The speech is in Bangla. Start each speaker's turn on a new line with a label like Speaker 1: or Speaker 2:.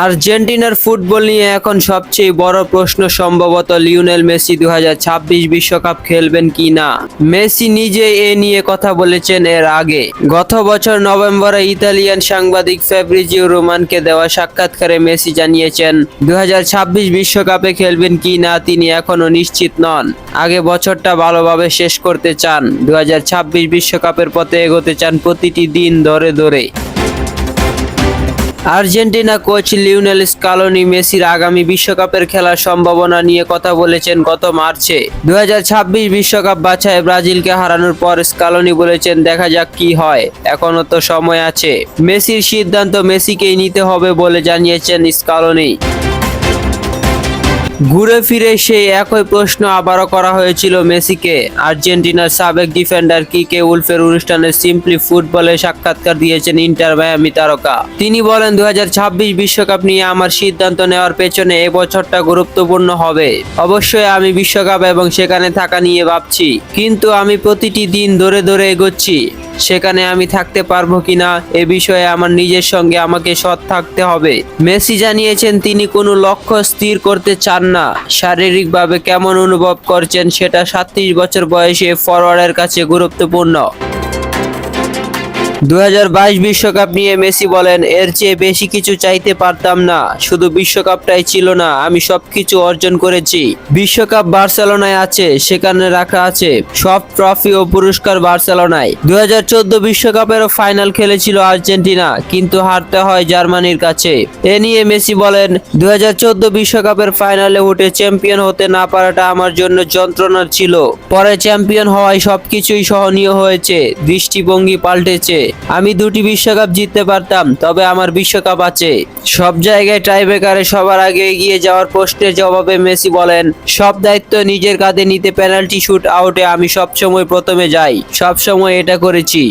Speaker 1: আর্জেন্টিনার ফুটবল নিয়ে এখন সবচেয়ে বড় প্রশ্ন সম্ভবত লিওনেল মেসি দু বিশ্বকাপ খেলবেন কি না? মেসি নিজে এ নিয়ে কথা বলেছেন এর আগে। গত বছর নভেম্বরে ইতালিয়ান সাংবাদিক ফেব্রিজিও রোমানকে দেওয়া সাক্ষাৎকারে মেসি জানিয়েছেন দু বিশ্বকাপে খেলবেন কি না তিনি এখনও নিশ্চিত নন। আগে বছরটা ভালোভাবে শেষ করতে চান দু বিশ্বকাপের পথে এগোতে চান প্রতিটি দিন ধরে ধরে। আর্জেন্টিনা কোচ লিওনেল স্কালোনি মেসির আগামী বিশ্বকাপের খেলার সম্ভাবনা নিয়ে কথা বলেছেন গত মার্চে। দু বিশ্বকাপ বাছায় ব্রাজিলকে হারানোর পর স্কালোনি বলেছেন, দেখা যাক কি হয়। এখনও তো সময় আছে। মেসির সিদ্ধান্ত মেসিকেই নিতে হবে বলে জানিয়েছেন স্কালোনি। ঘুরে ফিরে সেই একই প্রশ্ন আবারও করা হয়েছিল মেসিকে। আর্জেন্টিনার সাবেক ডিফেন্ডার কিকে উলফের অনুষ্ঠানে সিম্পলি ফুটবলে সাক্ষাৎকার দিয়েছেন ইন্টার মায়ামি তারকা। তিনি বলেন দু বিশ্বকাপ নিয়ে আমার সিদ্ধান্ত নেওয়ার পেছনে এ বছরটা গুরুত্বপূর্ণ হবে। অবশ্যই আমি বিশ্বকাপ এবং সেখানে থাকা নিয়ে ভাবছি। কিন্তু আমি প্রতিটি দিন ধরে ধরে এগোচ্ছি। সেখানে আমি থাকতে পারব কিনা এ বিষয়ে আমার নিজের সঙ্গে আমাকে সৎ থাকতে হবে। মেসি জানিয়েছেন, তিনি কোনো লক্ষ্য স্থির করতে চান না। শারীরিকভাবে কেমন অনুভব করছেন সেটা সাতত্রিশ বছর বয়সে ফরওয়ার্ডের কাছে গুরুত্বপূর্ণ। দু বিশ্বকাপ নিয়ে মেসি বলেন, এর চেয়ে বেশি কিছু চাইতে পারতাম না। শুধু বিশ্বকাপটাই ছিল না, আমি সবকিছু অর্জন করেছি। বিশ্বকাপ বার্সেলোনায় আছে, সেখানে রাখা আছে। সব ট্রফি ও পুরস্কার বার্সেলোনায়। দু বিশ্বকাপেরও ফাইনাল খেলেছিল আর্জেন্টিনা, কিন্তু হারতে হয় জার্মানির কাছে। এ নিয়ে মেসি বলেন দু বিশ্বকাপের ফাইনালে উঠে চ্যাম্পিয়ন হতে না পারাটা আমার জন্য যন্ত্রণার ছিল। পরে চ্যাম্পিয়ন হওয়ায় সবকিছুই সহনীয় হয়েছে, দৃষ্টিভঙ্গি পাল্টেছে। আমি দুটি বিশ্বকাপ জিততে পারতাম, তবে আমার বিশ্বকাপ আছে। সব জায়গায় টাইব্রেকারে সবার আগে এগিয়ে যাওয়ার প্রশ্নের জবাবে মেসি বলেন, সব দায়িত্ব নিজের কাঁধে নিতে পেনাল্টি শুট আউটে আমি সবসময় প্রথমে যাই, সবসময় এটা করেছি।